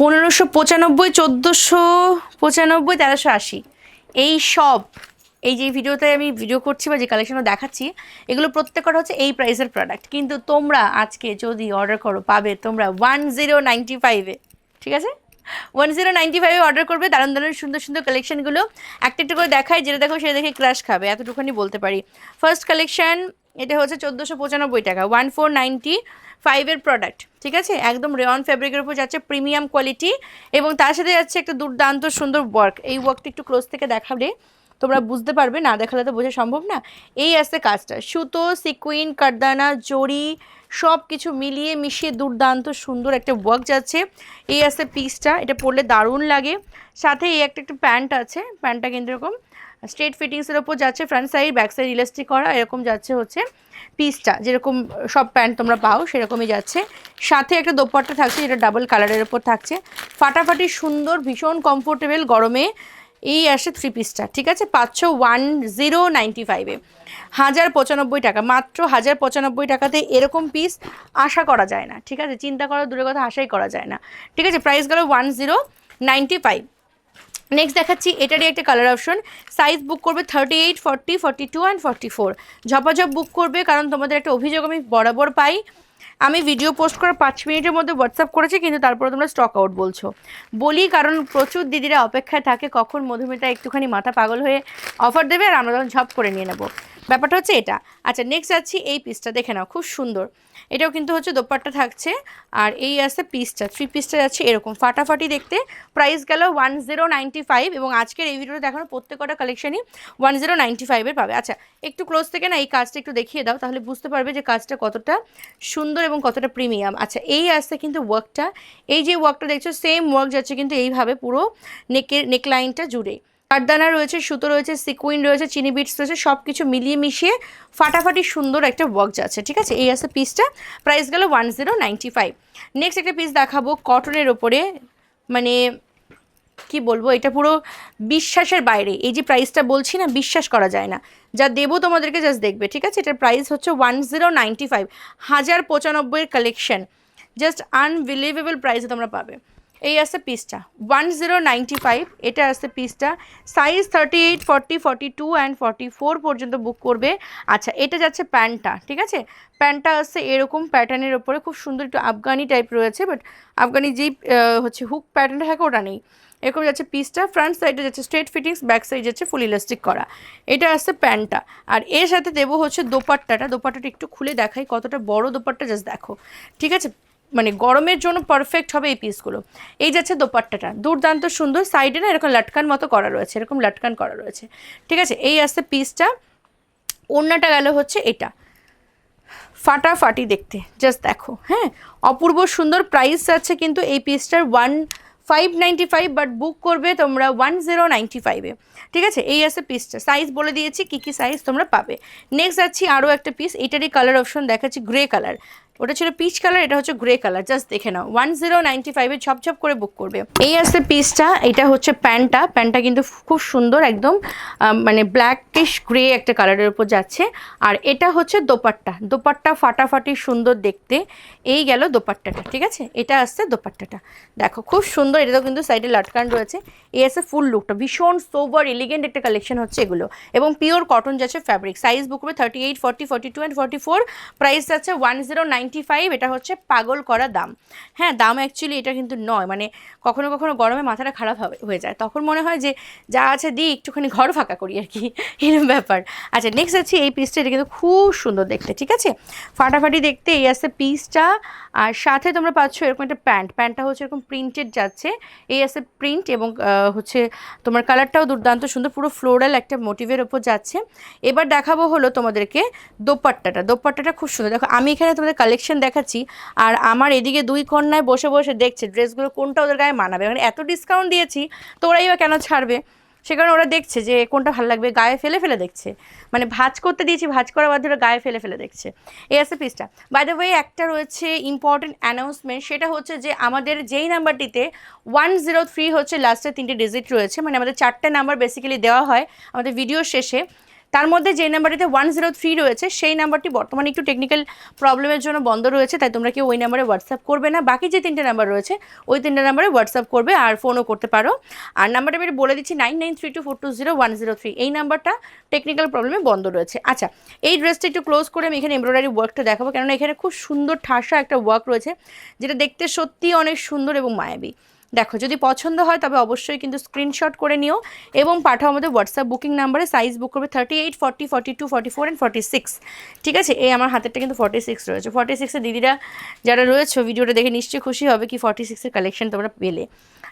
পনেরোশো পঁচানব্বই, চোদ্দোশো পঁচানব্বই, তেরোশো আশি। এই সব, এই যে ভিডিওতে আমি ভিডিও করছি বা যে কালেকশনও দেখাচ্ছি, এগুলো প্রত্যেকটা হচ্ছে এই প্রাইসের প্রোডাক্ট কিন্তু তোমরা আজকে যদি অর্ডার করো, পাবে তোমরা ওয়ান জিরো নাইনটি ফাইভে ঠিক আছে? ওয়ান জিরো নাইনটি ফাইভে অর্ডার করবে, দারুণ দারুণ সুন্দর সুন্দর কালেকশনগুলো একটা একটা করে দেখায় যেটা দেখো সেটা দেখে ক্রাশ খাবে, এতটুকুনি বলতে পারি। ফার্স্ট কালেকশন এটা হচ্ছে চোদ্দোশো পঁচানব্বই টাকা। ওয়ান ফোর নাইনটি ফাইভের প্রোডাক্ট ঠিক আছে? একদম রেওয়ান ফ্যাব্রিকের উপর যাচ্ছে প্রিমিয়াম কোয়ালিটি এবং তার সাথে যাচ্ছে একটা দুর্দান্ত সুন্দর ওয়ার্ক এই ওয়ার্কটা একটু ক্লোজ থেকে দেখাবে। তোমরা বুঝতে পারবে, না দেখালে তো বোঝা সম্ভব না। এই আসছে কাজটা। সুতো, সিকুইন, কারদানা, জড়ি সব কিছু মিলিয়ে মিশিয়ে দুর্দান্ত সুন্দর একটা ওয়ার্ক যাচ্ছে। এই আসছে পিসটা এটা পরলে দারুণ লাগে। সাথে এই একটা একটা প্যান্ট আছে প্যান্টটা কিন্তু এরকম স্ট্রেট ফিটিংসের ওপর যাচ্ছে front side back side elastic করা, এরকম যাচ্ছে হচ্ছে পিসটা যেরকম সব প্যান্ট তোমরা পাও, সেরকমই যাচ্ছে। সাথে একটা দোপাট্টা থাকছে, যেটা ডাবল কালারের ওপর থাকছে। ফাটাফাটি সুন্দর, ভীষণ কমফোর্টেবল গরমে। এই আসে থ্রি পিসটা ঠিক আছে? পাঁচশো ওয়ান জিরো নাইনটি ফাইভে হাজার পঁচানব্বই টাকা, মাত্র হাজার পঁচানব্বই টাকাতে এরকম পিস আশা করা যায় না, ঠিক আছে? চিন্তা করার দূরের কথা, আশাই করা যায় না। ঠিক আছে? প্রাইস গেল one zero ninety five next দেখাচ্ছি, এটারই একটা কালার অপশন সাইজ বুক করবে thirty eight forty forty two and forty four ঝপাঝপ book করবে, কারণ তোমাদের একটা অভিযোগ আমি বরাবর পাই। আমি ভিডিও পোস্ট করার পাঁচ মিনিটের মধ্যে হোয়াটসঅ্যাপ করেছি, কিন্তু তারপরে তোমরা স্টক আউট বলছো। বলি কারণ প্রচুর দিদিরা অপেক্ষায় থাকে কখন মধুমিতা একটুখানি মাথা পাগল হয়ে অফার দেবে আর আমরা তখন ঝপ করে নিয়ে নেব। ব্যাপারটা হচ্ছে এটা। আচ্ছা নেক্সট যাচ্ছি এই পিসটা দেখে নাও, খুব সুন্দর। এটাও কিন্তু হচ্ছে দোপাট্টা থাকছে। আর এই আছে পিসটা থ্রি পিসটা যাচ্ছে এরকম। ফাটাফাটি দেখতে। প্রাইস গেল ওয়ান জিরো নাইনটি ফাইভ এবং আজকের এই ভিডিওটা দেখানো প্রত্যেকটা কালেকশনই ওয়ান জিরো নাইনটি ফাইভের পাবে। আচ্ছা একটু ক্লোজ থেকে না এই কাজটা একটু দেখিয়ে দাও, তাহলে বুঝতে পারবে যে কাজটা কতটা সুন্দর এবং কতটা প্রিমিয়াম আচ্ছা এই আসছে কিন্তু ওয়ার্কটা এই যে ওয়ার্কটা দেখছ সেম ওয়ার্ক যাচ্ছে কিন্তু এইভাবে পুরো নেকের নেকলাইনটা জুড়ে। কাঠদানা রয়েছে, সুতো রয়েছে, সিকুইন রয়েছে, চিনি বিটস রয়েছে সব কিছু মিলিয়ে মিশিয়ে ফাটাফাটি সুন্দর একটা ওয়ার্ক যাচ্ছে, ঠিক আছে? এই আছে পিসটা প্রাইস গেল one zero ninety five next একটা পিস দেখাবো কটনের ওপরে। মানে কি বলব, এটা পুরো বিশ্বাসের বাইরে। এই যে প্রাইসটা বলছি না, বিশ্বাস করা যায় না। যা দেবো তোমাদেরকে জাস্ট দেখবে, ঠিক আছে? এটার প্রাইস হচ্ছে ওয়ান জিরো নাইনটি ফাইভ হাজার পঁচানব্বইয়ের কালেকশন জাস্ট আনবিলিভেবল প্রাইসে তোমরা পাবে। এই আছে পিসটা ওয়ান জিরো নাইনটি ফাইভ এটা আছে পিসটা size thirty eight forty forty two and forty four পর্যন্ত বুক করবে। আচ্ছা এটা যাচ্ছে প্যান্টটা, ঠিক আছে? প্যান্টটা আসছে এরকম প্যাটার্নের ওপরে খুব সুন্দর একটু আফগানি টাইপ রয়েছে বাট আফগানি যেই হচ্ছে হুক প্যাটার্নটা থাকে, ওটা নেই। এরকম যাচ্ছে পিসটা ফ্রন্ট সাইডে যাচ্ছে স্ট্রেট ফিটিংস ব্যাক সাইড যাচ্ছে ফুল ইলাস্টিক করা। এটা আসছে প্যান্টটা। আর এর সাথে দেবো হচ্ছে দোপাট্টাটা। দোপাট্টাটা একটু খুলে দেখাই কতটা বড় দোপাট্টা জাস্ট দেখো। ঠিক আছে? মানে গরমের জন্য পারফেক্ট হবে এই পিসগুলো এই যাচ্ছে দোপাট্টাটা। দুর্দান্ত সুন্দর। সাইডে না এরকম লাটকান মতো করা রয়েছে, এরকম লাটকান করা রয়েছে। ঠিক আছে? এই আসছে পিসটা ওড়নাটা গেল হচ্ছে এটা। ফাটাফাটি দেখতে। জাস্ট দেখো হ্যাঁ? অপূর্ব সুন্দর প্রাইস আছে কিন্তু এই পিসটার one five ninety five but book করবে তোমরা ওয়ান জিরো নাইনটি ফাইভে ঠিক আছে? এই আছে পিসটা সাইজ বলে দিয়েছি, কী কী সাইজ তোমরা পাবে। নেক্সট যাচ্ছি আরও একটা পিস এটারই কালার অপশন দেখাচ্ছি গ্রে কালার ওটা ছিল পিচ কালার এটা হচ্ছে গ্রে কালার জাস্ট দেখে নাও। ওয়ান জিরো নাইনটি ফাইভে ছপ করে বুক করবে। এই আছে পিসটা এটা হচ্ছে প্যান্টটা প্যান্টটা কিন্তু খুব সুন্দর একদম মানে ব্ল্যাকিশ গ্রে একটা কালারের উপর যাচ্ছে। আর এটা হচ্ছে দোপাট্টা। দোপাট্টা ফাটাফাটি সুন্দর দেখতে। এই গেল দোপাট্টাটা, ঠিক আছে? এটা আসছে দোপাট্টাটা। দেখো, খুব সুন্দর এটাতেও কিন্তু সাইডে লাটকান রয়েছে। এই আছে ফুল লুকটা ভীষণ সোবার এলিগেন্ট একটা কালেকশন হচ্ছে এগুলো। এবং পিওর কটন যাচ্ছে ফ্যাব্রিক সাইজ বুক করবে thirty eight forty forty two and forty four price যাচ্ছে ওয়ান জিরো নাইনটি ফাইভ এটা হচ্ছে পাগল করা দাম। হ্যাঁ দাম অ্যাকচুয়ালি এটা কিন্তু নয় মানে কখনো কখনো গরমে মাথাটা খারাপ হয়ে যায়। তখন মনে হয় যে যা আছে দিই, একটুখানি ঘর ফাঁকা করি আর কি এরকম ব্যাপার। আচ্ছা নেক্সট আছে এই পিসটা এটা কিন্তু খুব সুন্দর দেখতে, ঠিক আছে? ফাটাফাটি দেখতে, এই আছে পিসটা আর সাথে তোমরা পাচ্ছ এরকম একটা প্যান্ট। প্যান্টটা হচ্ছে এরকম প্রিন্টেড যাচ্ছে, এই আছে প্রিন্ট এবং হচ্ছে তোমার কালারটাও দুর্দান্ত সুন্দর, পুরো ফ্লোরাল একটা মোটিভের ওপর যাচ্ছে। এবার দেখাবো হলো তোমাদেরকে দোপাট্টাটা। দোপাট্টাটা খুব সুন্দর। দেখো, আমি এখানে তোমাদের কালেকশন দেখাচ্ছি। আর আমার এদিকে দুই কন্যায় বসে বসে দেখছে ড্রেসগুলো কোনটা ওদের গায়ে মানাবে। মানে এত ডিসকাউন্ট দিয়েছি, তো ওরাই বা কেন ছাড়বে? সে কারণে ওরা দেখছে যে কোনটা ভালো লাগবে, গায়ে ফেলে ফেলে দেখছে। মানে ভাজ করতে দিয়েছি, ভাজ করার বাদে ওরা গায়ে ফেলে ফেলে দেখছে। এই আছে পিসটা বাই দ্য ওয়ে একটা রয়েছে ইম্পর্টেন্ট অ্যানাউন্সমেন্ট সেটা হচ্ছে যে আমাদের যেই নাম্বারটিতে ওয়ান জিরো থ্রি হচ্ছে লাস্টের তিনটে ডিজিট রয়েছে। মানে আমাদের চারটে নাম্বার বেসিক্যালি দেওয়া হয় আমাদের ভিডিও শেষে। তার মধ্যে যে নাম্বারটিতে ওয়ান জিরো থ্রি রয়েছে, সেই নাম্বারটি বর্তমানে একটু টেকনিক্যাল প্রবলেমের জন্য বন্ধ রয়েছে, তাই তোমরা কেউ ওই নাম্বারে হোয়াটসঅ্যাপ করবে না। বাকি যে তিনটে নাম্বার রয়েছে, ওই তিনটে নাম্বারে হোয়াটসঅ্যাপ করবে আর ফোনও করতে পারো। আর নাম্বারটা আমি বলে দিচ্ছি nine nine three two four two zero one zero three এই নাম্বারটা টেকনিক্যাল প্রবলেমে বন্ধ রয়েছে। আচ্ছা এই ড্রেসটা একটু ক্লোজ করে আমি এখানে এমব্রয়ডারি ওয়ার্কটা দেখাবো, কেননা এখানে খুব সুন্দর ঠাসা একটা ওয়ার্ক রয়েছে, যেটা দেখতে সত্যি অনেক সুন্দর এবং মায়াবী। দেখো, যদি পছন্দ হয়, তবে অবশ্যই কিন্তু স্ক্রিনশট করে নিও এবং পাঠাও আমাদের হোয়াটসঅ্যাপ বুকিং নাম্বারে সাইজ বুক করবে thirty eight forty forty two forty four and forty six ঠিক আছে? এই আমার হাতেরটা কিন্তু ফর্টি সিক্স রয়েছে। ফর্টি সিক্সে দিদিরা যারা রয়েছে, ভিডিওটা দেখে নিশ্চয়ই খুশি হবে কি ফর্টি সিক্সের কালেকশন তোমরা পেলে।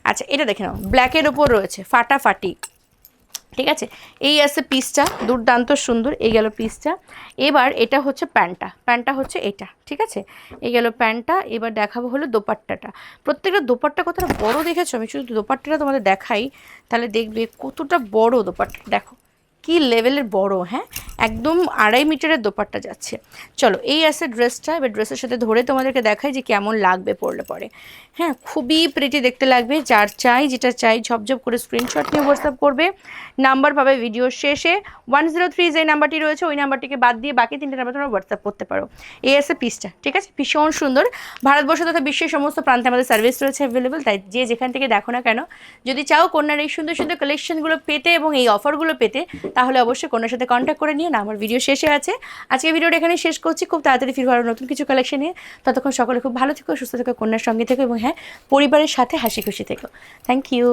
আচ্ছা এটা দেখে নাও। ব্ল্যাকের ওপর রয়েছে, ফাটাফাটি। ঠিক আছে? এই আছে পিসটা দুর্দান্ত সুন্দর, এই গেল পিসটা এবার এটা হচ্ছে প্যান্টটা প্যান্টটা হচ্ছে এটা, ঠিক আছে? এই গেল প্যান্টটা এবার দেখাবো হলো দোপাট্টাটা। প্রত্যেকটা দোপাট্টা কতটা বড় দেখেছ? আমি শুধু দোপাট্টাটা তোমাদের দেখাই, তাহলে দেখবে কতটা বড় দোপাট্টা। দেখো কি লেভেলের বড় হ্যাঁ? একদম আড়াই মিটারের দোপাট্টা যাচ্ছে। চলো, এই আছে ড্রেসটা এবার ড্রেসের সাথে ধরে তোমাদেরকে দেখাই যে কেমন লাগবে পরলে পরে। হ্যাঁ খুবই প্রেটি দেখতে লাগবে। যার চাই, যেটা চাই, ঝপঝপ করে স্ক্রিনশট নিয়ে হোয়াটসঅ্যাপ করবে। নাম্বার পাবে ভিডিও শেষে। ওয়ান জিরো থ্রি যে নাম্বারটি রয়েছে, ওই নাম্বারটিকে বাদ দিয়ে বাকি তিনটে নাম্বার তোমরা হোয়াটসঅ্যাপ করতে পারো। এই আছে পিসটা ঠিক আছে? ভীষণ সুন্দর। ভারতবর্ষ তথা বিশ্বের সমস্ত প্রান্তে আমাদের সার্ভিস রয়েছে অ্যাভেলেবেল তাই যে যেখান থেকে দেখো না কেন, যদি চাও কন্যার এই সুন্দর সুন্দর কালেকশনগুলো পেতে এবং এই অফারগুলো পেতে তাহলে অবশ্যই কন্যার সাথে কন্ট্যাক্ট করে নিও, না, আমার ভিডিও শেষে আছে। আজকে ভিডিওটা এখানে শেষ করছি, খুব তাড়াতাড়ি ফিরবো আরও নতুন কিছু কালেকশন নিয়ে ততক্ষণ সকলে খুব ভালো থেকো, সুস্থ থেকো, কন্যার সঙ্গে থেকো এবং হ্যাঁ পরিবারের সাথে হাসি খুশি থেকো। Thank you